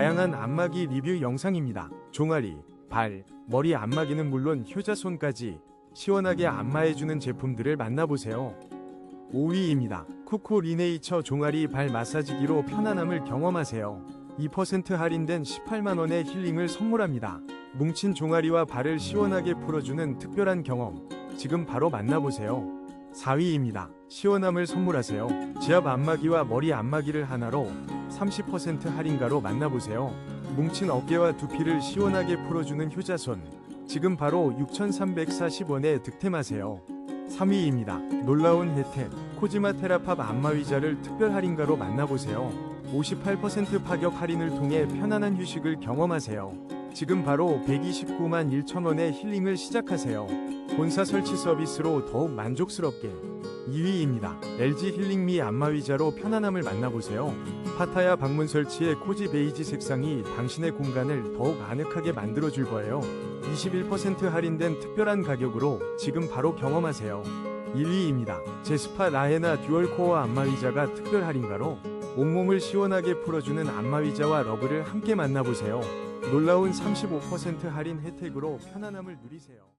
다양한 안마기 리뷰 영상입니다. 종아리, 발, 머리 안마기는 물론 효자손까지 시원하게 안마해주는 제품들을 만나보세요. 5위입니다. 쿠코 리네이처 종아리 발 마사지기로 편안함을 경험하세요. 2% 할인된 18만원의 힐링을 선물합니다. 뭉친 종아리와 발을 시원하게 풀어주는 특별한 경험. 지금 바로 만나보세요. 4위입니다. 시원함을 선물하세요. 지압 안마기와 머리 안마기를 하나로 30% 할인가로 만나보세요. 뭉친 어깨와 두피를 시원하게 풀어주는 효자손. 지금 바로 6,340원에 득템하세요. 3위입니다. 놀라운 혜택. 코지마 테라팝 안마의자를 특별 할인가로 만나보세요. 58% 파격 할인을 통해 편안한 휴식을 경험하세요. 지금 바로 129만 1천원의 힐링을 시작하세요. 본사 설치 서비스로 더욱 만족스럽게 2위입니다. LG 힐링미 안마의자로 편안함을 만나보세요. 파타야 방문 설치의 코지 베이지 색상이 당신의 공간을 더욱 아늑하게 만들어줄 거예요. 21% 할인된 특별한 가격으로 지금 바로 경험하세요. 1위입니다. 제스파 라헤나 듀얼 코어 안마의자가 특별 할인가로 온몸을 시원하게 풀어주는 안마의자와 러브를 함께 만나보세요. 놀라운 35% 할인 혜택으로 편안함을 누리세요.